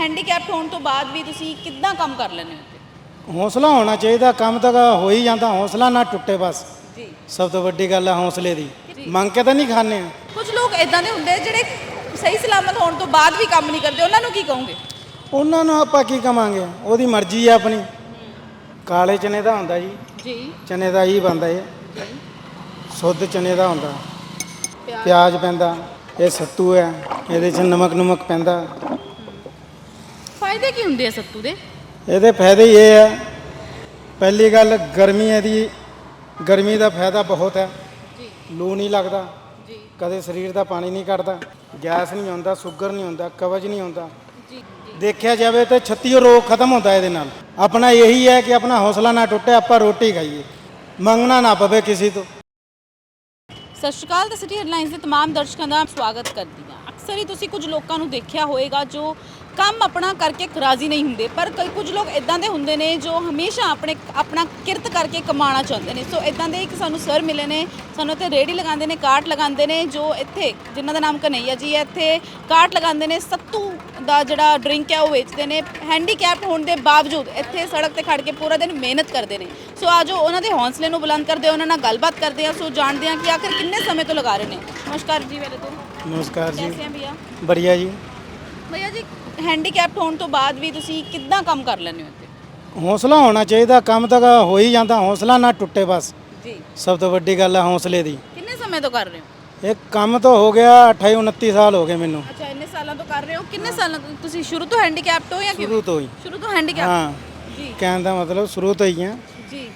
Handicapped ਹੋਣ ਤੋਂ ਬਾਅਦ ਵੀ ਤੁਸੀਂ ਕਿੱਦਾਂ ਕੰਮ ਕਰ ਲੈਂਦੇ ਹੋ? ਹੌਸਲਾ ਹੋਣਾ ਚਾਹੀਦਾ ਕੰਮ ਤਾਂ ਹੋ ਹੀ ਜਾਂਦਾ ਹੌਸਲਾ ਨਾ ਟੁੱਟੇ ਬਸ। ਜੀ। ਸਭ ਤੋਂ ਵੱਡੀ ਗੱਲ ਹੈ ਹੌਸਲੇ ਦੀ। ਮੰਗ ਕੇ ਤਾਂ ਨਹੀਂ ਖਾਣੇ ਆ। ਕੁਝ ਲੋਕ ਇਦਾਂ ਦੇ ਹੁੰਦੇ ਜਿਹੜੇ ਸਹੀ ਸਲਾਮਤ ਹੋਣ ਤੋਂ ਬਾਅਦ ਵੀ ਕੰਮ ਨਹੀਂ ਕਰਦੇ। ਉਹਨਾਂ ਨੂੰ ਕੀ ਕਹੋਗੇ? ਉਹਨਾਂ ਨੂੰ ਆਪਾਂ ਕੀ ਕਵਾਂਗੇ? ਉਹਦੀ ਮਰਜ਼ੀ ਹੈ ਆਪਣੀ। ਕਾਲੇ ਚਨੇ ਦਾ ਹੁੰਦਾ ਜੀ। ਜੀ। ਚਨੇ ਦਾ ਹੀ ਬੰਦਾ ਇਹ। ਸੁੱਧ ਚਨੇ ਦਾ ਹੁੰਦਾ। ਪਿਆਜ਼। ਪੈਂਦਾ। ਇਹ ਸੱਤੂ ਹੈ। ਇਹਦੇ 'ਚ ਨਮਕ ਨਮਕ ਪੈਂਦਾ। ਫਾਇਦੇ ਕੀ ਹੁੰਦੇ ਆ ਸੱਤੂ ਦੇ ਇਹਦੇ ਫਾਇਦੇ ਹੀ ਇਹ ਹੈ ਪਹਿਲੀ ਗੱਲ ਗਰਮੀ ਇਹਦੀ ਗਰਮੀ ਦਾ ਫਾਇਦਾ ਬਹੁਤ ਹੈ ਜੀ ਲੂ ਨਹੀਂ ਲੱਗਦਾ ਜੀ ਕਦੇ ਸਰੀਰ ਦਾ ਪਾਣੀ ਨਹੀਂ ਕੱਢਦਾ ਗੈਸ ਨਹੀਂ ਹੁੰਦਾ ਸ਼ੂਗਰ ਨਹੀਂ ਹੁੰਦਾ ਕਬਜ਼ ਨਹੀਂ ਹੁੰਦਾ ਜੀ ਜੀ ਦੇਖਿਆ ਜਾਵੇ ਤਾਂ 36 ਰੋਗ ਖਤਮ ਹੁੰਦਾ ਇਹਦੇ ਨਾਲ ਆਪਣਾ ਇਹੀ ਹੈ ਕਿ ਆਪਣਾ ਹੌਸਲਾ ਨਾ ਟੁੱਟੇ ਆਪਾਂ ਰੋਟੀ ਖਾਈਏ ਮੰਗਣਾ ਨਾ ਪਵੇ ਕਿਸੇ ਤੋਂ ਸਤਿ ਸ਼੍ਰੀ ਅਕਾਲ ਤੇ ਸਿਟੀ ਹੈਡਲਾਈਨਸ ਦੇ तमाम ਦਰਸ਼ਕਾਂ ਦਾ ਸਵਾਗਤ ਕਰਦੀ ਹਾਂ ਅਕਸਰ ਹੀ ਤੁਸੀਂ ਕੁਝ ਲੋਕਾਂ ਨੂੰ ਦੇਖਿਆ ਹੋਵੇਗਾ ਜੋ ਕੰਮ ਆਪਣਾ ਕਰਕੇ ਰਾਜ਼ੀ ਨਹੀਂ ਹੁੰਦੇ ਪਰ ਕਈ ਕੁਝ ਲੋਕ ਇਦਾਂ ਦੇ ਹੁੰਦੇ ਨੇ ਜੋ ਹਮੇਸ਼ਾ ਆਪਣੇ ਆਪਣਾ ਕਿਰਤ ਕਰਕੇ ਕਮਾਉਣਾ ਚਾਹੁੰਦੇ ਨੇ। ਸੋ ਇਦਾਂ ਦੇ ਇੱਕ ਸਾਨੂੰ ਸਰ ਮਿਲੇ ਨੇ ਸਾਨੂੰ ਇੱਥੇ ਰੇੜੀ ਲਗਾਉਂਦੇ ਨੇ ਕਾਟ ਲਗਾਉਂਦੇ ਨੇ ਜੋ ਇੱਥੇ ਜਿਨ੍ਹਾਂ ਦਾ ਨਾਮ ਕਨਈਆ ਜੀ ਹੈ ਇੱਥੇ ਕਾਟ ਲਗਾਉਂਦੇ ਨੇ ਸੱਤੂ ਦਾ ਜਿਹੜਾ ਡਰਿੰਕ ਹੈ ਉਹ ਵੇਚਦੇ ਨੇ ਹੈਂਡੀਕੈਪ ਹੋਣ ਦੇ ਬਾਵਜੂਦ ਇੱਥੇ ਸੜਕ ਤੇ ਖੜ ਕੇ ਪੂਰਾ ਦਿਨ ਮਿਹਨਤ ਕਰਦੇ ਨੇ। ਸੋ ਆਜੋ ਉਹਨਾਂ ਦੇ ਹੌਸਲੇ ਨੂੰ ਬੁਲੰਦ ਕਰਦੇ ਹਾਂ, ਉਹਨਾਂ ਨਾਲ ਗੱਲਬਾਤ ਕਰਦੇ ਆ ਸੋ ਜਾਣਦੇ ਹਾਂ ਕਿ ਆਖਿਰ ਕਿੰਨੇ ਸਮੇਂ ਤੋਂ ਲਗਾ ਰਹੇ ਨੇ। ਨਮਸਕਾਰ ਜੀ ਵੇਲੇ ਤੋਂ। ਨਮਸਕਾਰ ਜੀ। ਕੈਸੇ ਆ ਭਈਆ? ਬੜੀਆ ਜੀ। ਭਈਆ ਜੀ ਹੈਂਡੀਕੈਪਟ ਹੋਣ ਤੋਂ ਬਾਅਦ ਵੀ ਤੁਸੀਂ ਕਿੱਦਾਂ ਕੰਮ ਕਰ ਲੈਂਦੇ ਹੋ ਇੱਥੇ? ਹੌਸਲਾ ਹੋਣਾ ਚਾਹੀਦਾ ਕੰਮ ਤਾਂ ਹੋ ਹੀ ਜਾਂਦਾ ਹੌਸਲਾ ਨਾ ਟੁੱਟੇ ਬਸ। ਜੀ। ਸਭ ਤੋਂ ਵੱਡੀ ਗੱਲ ਹੈ ਹੌਸਲੇ ਦੀ। ਕਿੰਨੇ ਸਮੇਂ ਤੋਂ ਕਰ ਰਹੇ ਹੋ? ਇਹ ਕੰਮ ਤਾਂ ਹੋ ਗਿਆ 28 29 ਸਾਲ ਹੋ ਗਏ ਮੈਨੂੰ। ਅੱਛਾ ਇੰਨੇ ਸਾਲਾਂ ਤੋਂ ਕਰ ਰਹੇ ਹੋ? ਕਿੰਨੇ ਸਾਲਾਂ ਤੋਂ? ਤੁਸੀਂ ਸ਼ੁਰੂ ਤੋਂ ਹੈਂਡੀਕੈਪਟ ਹੋ ਜਾਂ ਕਿਵੇਂ? ਸ਼ੁਰੂ ਤੋਂ ਹੀ। ਸ਼ੁਰੂ ਤੋਂ ਹੈਂਡੀਕੈਪਟ ਹਾਂ। ਜੀ। ਕਹਿਣ ਦਾ ਮਤਲਬ ਸ਼ੁਰੂ ਤੋਂ ਹੀ ਹੈ ਜੀ।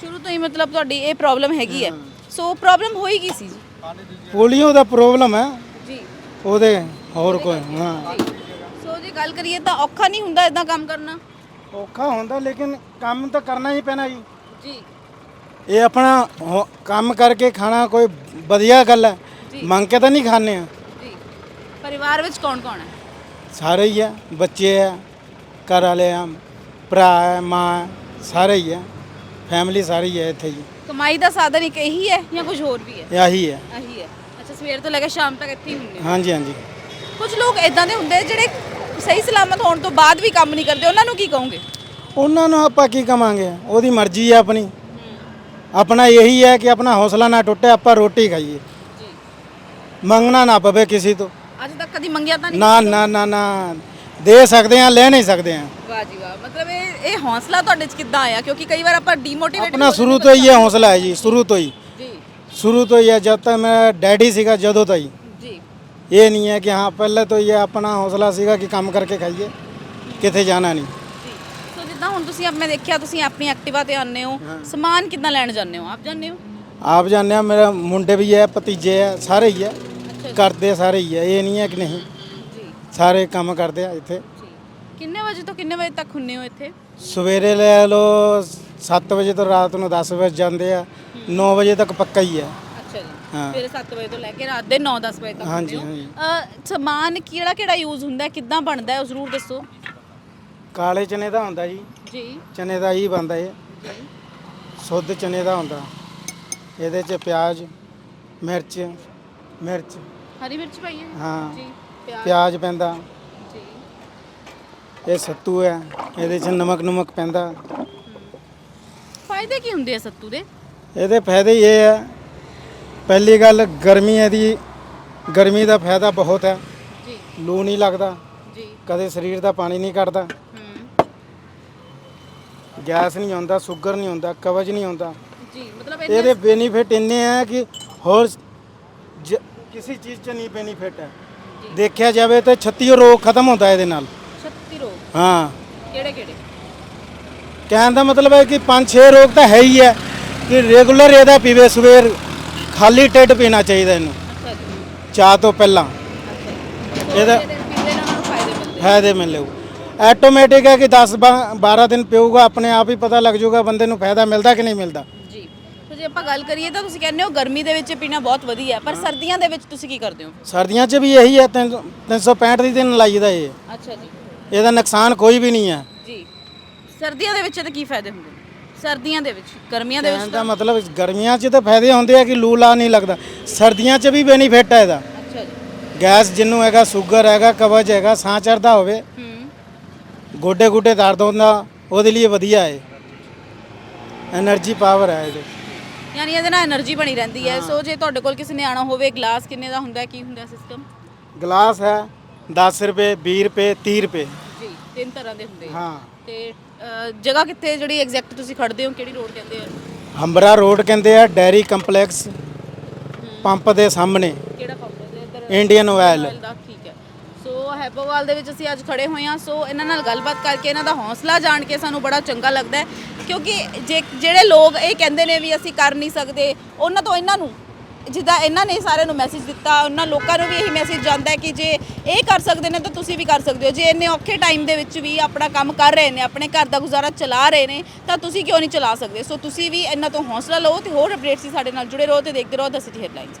ਸ਼ੁਰੂ ਤੋਂ ਹੀ ਮਤਲਬ ਤੁਹਾਡੀ ਇਹ ਪ੍ਰੋਬਲਮ ਹੈਗੀ ਹੈ। ਸੋ ਪ੍ਰੋਬਲਮ ਹੋਈ ਕੀ ਸੀ ਜੀ? ਪੋਲੀਓ ਦਾ ਪ੍ਰੋਬਲਮ ਹੈ ਉਹਦੇ ਹੋਰ ਕੋਈ ਹਾਂ। ਸੋ ਜੇ ਗੱਲ ਕਰੀਏ ਤਾਂ ਔਖਾ ਨਹੀਂ ਹੁੰਦਾ ਇਦਾਂ ਕੰਮ ਕਰਨਾ? ਔਖਾ ਹੁੰਦਾ ਲੇਕਿਨ ਕੰਮ ਤਾਂ ਕਰਨਾ ਹੀ ਪੈਣਾ ਜੀ। ਜੀ। ਇਹ ਆਪਣਾ ਹੋ- ਕੰਮ ਕਰਕੇ ਖਾਣਾ ਕੋਈ ਵਧੀਆ ਗੱਲ ਹੈ। ਮੰਗ ਕੇ ਤਾਂ ਨਹੀਂ ਖਾਣੇ ਆ। ਜੀ। ਪਰਿਵਾਰ ਵਿੱਚ ਕੌਣ ਕੌਣ ਹੈ? ਸਾਰੇ ਹੀ ਆ ਬੱਚੇ ਆ ਘਰ ਵਾਲੇ ਆ ਭਰਾ ਹੈ ਮਾਂ ਹੈ, ਸਾਰੇ ਹੀ ਆ। ਫੈਮਿਲੀ ਸਾਰੀ ਹੈ ਇੱਥੇ ਜੀ। ਕਮਾਈ ਦਾ ਸਾਧਨ ਇੱਕ ਇਹੀ ਹੈ ਜਾਂ ਕੁਝ ਹੋਰ ਵੀ ਹੈ? ਇਹ ਆਹੀ ਹੈ। ਇਹੀ ਹੈ। ਅੱਛਾ ਸਵੇਰ ਤੋਂ ਲੈ ਕੇ ਸ਼ਾਮ ਤੱਕ ਇੱਥੇ ਹੀ ਹੁੰਦੇ ਹੋ? ਹਾਂਜੀ ਹਾਂਜੀ। ਕੁਝ ਲੋਕ ਇਦਾਂ ਦੇ ਹੁੰਦੇ ਜਿਹੜੇ ਸਹੀ ਸਲਾਮਤ ਹੋਣ ਤੋਂ ਬਾਅਦ ਵੀ ਕੰਮ ਨਹੀਂ ਕਰਦੇ ਉਹਨਾਂ ਨੂੰ ਕੀ ਕਹੋਗੇ? ਉਹਨਾਂ ਨੂੰ ਆਪਾਂ ਕੀ ਕਵਾਂਗੇ? ਉਹਦੀ ਮਰਜ਼ੀ ਹੈ ਆਪਣੀ। ਆਪਣਾ ਇਹੀ ਹੈ ਕਿ ਆਪਣਾ ਹੌਸਲਾ ਨਾ ਟੁੱਟੇ ਆਪਾਂ ਰੋਟੀ ਖਾਈਏ। ਮੰਗਣਾ ਨਾ ਪਵੇ ਕਿਸੇ ਤੋਂ। ਅੱਜ ਤੱਕ ਕਦੀ ਮੰਗਿਆ ਤਾਂ ਨਹੀਂ ਨਾ ਨਾ ਨਾ ਨਾ। ਦੇ ਸਕਦੇ ਆ ਲੈ ਨਹੀਂ ਸਕਦੇ ਆ ਵਾਹ ਜੀ ਵਾਹ। ਮਤਲਬ ਇਹ ਇਹ ਹੌਸਲਾ ਤੁਹਾਡੇ 'ਚ ਕਿੱਦਾਂ ਆਇਆ? ਕਿਉਂਕਿ ਕਈ ਵਾਰ ਆਪਾਂ ਡੀਮੋਟੀਵੇਟ ਆਪਣਾ ਸ਼ੁਰੂ ਤੋਂ ਹੀ ਇਹ ਹੌਸਲਾ ਹੈ ਜੀ ਸ਼ੁਰੂ ਤੋਂ ਹੀ। ਸ਼ੁਰੂ ਤੋਂ ਹੀ ਹੈ ਜਦ ਤੱਕ ਮੇਰਾ ਡੈਡੀ ਸੀਗਾ ਜਦੋਂ ਤੋਂ ਹੀ ਜੀ। ਇਹ ਨਹੀਂ ਹੈ ਕਿ ਹਾਂ ਪਹਿਲੇ ਤੋਂ ਇਹ ਆਪਣਾ ਹੌਸਲਾ ਸੀਗਾ ਕਿ ਕੰਮ ਕਰਕੇ ਖਾਈਏ ਕਿਤੇ ਜਾਣਾ ਨਹੀਂ। ਜੀ। ਸੋ ਜਿੱਦਾਂ ਹੁਣ ਤੁਸੀਂ ਮੈਂ ਦੇਖਿਆ ਤੁਸੀਂ ਆਪਣੀ ਐਕਟਿਵਾ ਤੇ ਆਉਂਦੇ ਹੋ ਸਮਾਨ ਕਿੱਦਾਂ ਲੈਣ ਜਾਂਦੇ ਹੋ? ਆਪ ਜਾਂਦੇ ਹੋ? ਆਪ ਜਾਣਦੇ ਆ ਮੇਰਾ ਮੁੰਡੇ ਵੀ ਹੈ ਭਤੀਜੇ ਹੈ ਸਾਰੇ ਹੀ ਹੈ। ਕਰਦੇ ਸਾਰੇ ਹੀ ਹੈ ਇਹ ਨਹੀਂ ਹੈ ਕਿ ਨਹੀਂ। ਜੀ। ਸਾਰੇ ਕੰਮ ਕਰਦੇ ਆ ਇੱਥੇ। ਜੀ। ਕਿੰਨੇ ਵਜੇ ਤੋਂ ਕਿੰਨੇ ਵਜੇ ਤੱਕ ਹੁੰਨੇ ਹੋ ਇੱਥੇ? ਸਵੇਰੇ ਲੈ ਲਓ 7 ਵਜੇ ਤੋਂ ਰਾਤ ਨੂੰ 10 ਵਜੇ ਜਾਂਦੇ ਆ। 9 ਵਜੇ ਤੱਕ ਪੱਕਾ ਹੀ ਹੈ। ਅੱਛਾ ਜੀ। ਹਾਂ। ਸਵੇਰੇ 7 ਵਜੇ ਤੋਂ ਲੈ ਕੇ ਰਾਤ ਦੇ 9-10 ਵਜੇ ਤੱਕ ਹਾਂਜੀ, ਹੁੰਦੇ ਹੋ। ਅ, ਸਮਾਨ ਕਿਹੜਾ ਕਿਹੜਾ ਯੂਜ਼ ਹੁੰਦਾ ਹੈ? ਕਿੱਦਾਂ ਬਣਦਾ ਹੈ? ਉਹ ਜ਼ਰੂਰ ਦੱਸੋ। ਕਾਲੇ ਚਨੇ ਦਾ ਹੁੰਦਾ ਜੀ। ਜੀ। ਚਨੇ ਦਾ ਹੀ ਬਣਦਾ ਇਹ। ਸੁੱਧ ਚਨੇ ਦਾ ਹੁੰਦਾ। ਇਹਦੇ 'ਚ ਪਿਆਜ਼ ਮਿਰਚ ਮਿਰਚ। ਹਰੀ ਮਿਰਚ ਪਾਈ ਹੈ? ਹਾਂ। ਜੀ। ਪਿਆਜ਼। ਪਿਆਜ਼ ਪੈਂਦਾ। ਜੀ। ਇਹ ਸੱਤੂ ਹੈ। ਇਹਦੇ 'ਚ ਨਮਕ ਨਮਕ ਪੈਂਦਾ। ਫਾਇਦੇ ਕੀ ਹੁੰਦੇ ਆ ਸੱਤੂ ਦੇ? ਇਹਦੇ ਫਾਇਦੇ ਇਹ ਹੈ ਪਹਿਲੀ ਗੱਲ ਗਰਮੀ ਇਹਦੀ ਗਰਮੀ ਦਾ ਫਾਇਦਾ ਬਹੁਤ ਹੈ। ਜੀ। ਲੂ ਨਹੀਂ ਲੱਗਦਾ। ਜੀ। ਕਦੇ ਸਰੀਰ ਦਾ ਪਾਣੀ ਨਹੀਂ ਕੱਢਦਾ ਹੂੰ। ਗੈਸ ਨਹੀਂ ਹੁੰਦਾ ਸ਼ੂਗਰ ਨਹੀਂ ਹੁੰਦਾ ਕਬਜ਼ ਨਹੀਂ ਜੀ ਮਤਲਬ ਇਹਦੇ ਇਹਦੇ ਬੈਨੀਫਿਟ ਇੰਨੇ ਆ ਕਿ ਹੋਰ ਜ- ਕਿਸੇ ਚੀਜ਼ 'ਚ ਨਹੀਂ ਬੈਨੀਫਿਟ ਹੈ। ਦੇਖਿਆ ਜਾਵੇ ਤਾਂ 36 ਰੋਗ ਖਤਮ ਹੁੰਦਾ ਇਹਦੇ ਨਾਲ। 36 ਰੋਗ? ਹਾਂ। ਕਿਹੜੇ ਕਿਹੜੇ ਕਹਿਣ ਦਾ ਮਤਲਬ ਹੈ ਕਿ 5-6 ਰੋਗ ਤਾਂ ਹੈ ਹੀ ਹੈ। ਕਿ ਰੈਗੂਲਰ ਇਹਦਾ ਪੀਵੇ ਸਵੇਰ ਖਾਲੀ ਢਿੱਡ ਪੀਣਾ ਚਾਹੀਦਾ ਇਹਨੂੰ ਚਾਹ ਤੋਂ ਪਹਿਲਾਂ। ਇਹਦਾ- ਇਹਦੇ ਫਾਇਦੇ ਮਿਲੂ ਆਟੋਮੈਟਿਕ ਹੈ ਕਿ 10 12 ਦਿਨ ਪੀਊਗਾ ਆਪਣੇ ਆਪ ਹੀ ਪਤਾ ਲੱਗ ਜਾਊਗਾ ਬੰਦੇ ਨੂੰ ਫਾਇਦਾ ਮਿਲਦਾ ਕਿ ਨਹੀਂ ਮਿਲਦਾ। ਜੀ ਆਪਾਂ ਗੱਲ ਕਰੀਏ ਤਾਂ ਤੁਸੀਂ ਕਹਿੰਦੇ ਹੋ ਗਰਮੀ ਦੇ ਵਿੱਚ ਪੀਣਾ ਬਹੁਤ ਵਧੀਆ ਹੈ, ਪਰ ਸਰਦੀਆਂ ਦੇ ਵਿੱਚ ਤੁਸੀਂ ਕੀ ਕਰਦੇ ਹੋ? ਸਰਦੀਆਂ 'ਚ ਵੀ ਇਹੀ ਹੈ 365 ਦੀ ਦਿਨ ਲਾਈਦਾ ਇਹ। ਅੱਛਾ ਜੀ। ਇਹਦਾ ਨੁਕਸਾਨ ਕੋਈ ਵੀ ਨਹੀਂ ਹੈ। ਜੀ ਸਰਦੀਆਂ ਦੇ ਵਿੱਚ ਤਾਂ ਕੀ ਫਾਇਦੇ ਹੁੰਦੇ ਨੇ? ਸਰਦੀਆਂ ਦੇ ਵਿੱਚ ਗਰਮੀਆਂ ਦੇ ਕਹਿਣ ਵਿੱਚ ਦਾ ਮਤਲਬ ਗਰਮੀਆਂ 'ਚ ਤਾਂ ਫਾਇਦੇ ਹੁੰਦੇ ਆ ਕਿ ਲੂ ਲਾ ਨਹੀਂ ਲੱਗਦਾ। ਸਰਦੀਆਂ 'ਚ ਵੀ ਬੈਨੀਫਿਟ ਹੈ ਇਹਦਾ। ਅੱਛਾ ਜੀ। ਗੈਸ ਜਿੰਨੂੰ ਹੈਗਾ ਸ਼ੂਗਰ ਹੈਗਾ ਕਬਜ਼ ਹੈਗਾ ਸਾਹ ਚੜਦਾ ਹੋਵੇ। ਹੂੰ। ਗੋਡੇ ਗੋਡੇ ਦਰਦ ਹੁੰਦਾ ਉਹਦੇ ਲਈ ਵਧੀਆ ਹੈ એનર્ਜੀ ਪਾਵਰ ਹੈ ਇਹਦੇ। ਯਾਨੀ ਇਹਦੇ ਨਾਲ એનર્ਜੀ ਬਣੀ ਰਹਿੰਦੀ ਹੈ। ਸੋ ਜੇ ਤੁਹਾਡੇ ਕੋਲ ਕਿਸੇ ਨੇ ਆਣਾ ਹੋਵੇ ਗਲਾਸ ਕਿੰਨੇ ਦਾ ਹੁੰਦਾ ਹੈ? ਕੀ ਹੁੰਦਾ ਸਿਸਟਮ ਗਲਾਸ ਹੈ 10 ਰੁਪਏ 20 ਰੁਪਏ 30 ਰੁਪਏ। ਜੀ ਤਿੰਨ ਤਰ੍ਹਾਂ ਦੇ ਹੁੰਦੇ ਆ। ਹਾਂ। ਤੇ ਜਗ੍ਹਾ ਕਿੱਥੇ ਜਿਹੜੀ ਐਗਜ਼ੈਕਟ ਤੁਸੀਂ ਖੜਦੇ ਹੋ ਕਿਹੜੀ ਰੋਡ ਕਹਿੰਦੇ ਆ? ਹੰਬਰਾ ਰੋਡ ਕਹਿੰਦੇ ਆ ਡੈਰੀ ਕੰਪਲੈਕਸ ਪੰਪ ਦੇ ਸਾਹਮਣੇ। ਕਿਹੜਾ ਪੰਪ ਹੈ? ਇੱਧਰ ਇੰਡੀਅਨ ਆਇਲ ਦਾ ਠੀਕ ਹੈ। ਸੋ ਹੈਬੋਵਾਲ ਦੇ ਵਿੱਚ ਅਸੀਂ ਅੱਜ ਖੜੇ ਹੋਏ ਹਾਂ। ਸੋ ਇਹਨਾਂ ਨਾਲ ਗੱਲਬਾਤ ਕਰਕੇ ਇਹਨਾਂ ਦਾ ਹੌਸਲਾ ਜਾਣ ਕੇ ਸਾਨੂੰ ਬੜਾ ਚੰਗਾ ਲੱਗਦਾ ਹੈ। ਕਿਉਂਕਿ ਜੇ ਜਿਹੜੇ ਲੋਕ ਇਹ ਕਹਿੰਦੇ ਨੇ ਵੀ ਅਸੀਂ ਕਰ ਨਹੀਂ ਸਕਦੇ ਉਹਨਾਂ ਤੋਂ ਇਹਨਾਂ ਨੂੰ ਜਿੱਦਾਂ ਇਹਨਾਂ ਨੇ ਸਾਰਿਆਂ ਨੂੰ ਮੈਸੇਜ ਦਿੱਤਾ, ਉਹਨਾਂ ਲੋਕਾਂ ਨੂੰ ਵੀ ਇਹੀ ਮੈਸੇਜ ਜਾਂਦਾ ਹੈ ਕਿ ਜੇ ਇਹ ਕਰ ਸਕਦੇ ਨੇ ਤਾਂ ਤੁਸੀਂ ਵੀ ਕਰ ਸਕਦੇ ਹੋ। ਜੇ ਇੰਨੇ ਔਖੇ ਟਾਈਮ ਦੇ ਵਿੱਚ ਵੀ ਆਪਣਾ ਕੰਮ ਕਰ ਰਹੇ ਨੇ, ਆਪਣੇ ਘਰ ਦਾ ਗੁਜ਼ਾਰਾ ਚਲਾ ਰਹੇ ਨੇ, ਤਾਂ ਤੁਸੀਂ ਕਿਉਂ ਨਹੀਂ ਚਲਾ ਸਕਦੇ? ਸੋ ਤੁਸੀਂ ਵੀ ਇਹਨਾਂ ਤੋਂ ਹੌਸਲਾ ਲਓ ਤੇ ਹੋਰ ਅਪਡੇਟਸ ਸੀ ਸਾਡੇ ਨਾਲ ਜੁੜੇ ਰਹੋ ਤੇ ਦੇਖਦੇ ਰਹੋ ਦ ਸਿਟੀ ਹੈਡਲਾਈਨਸ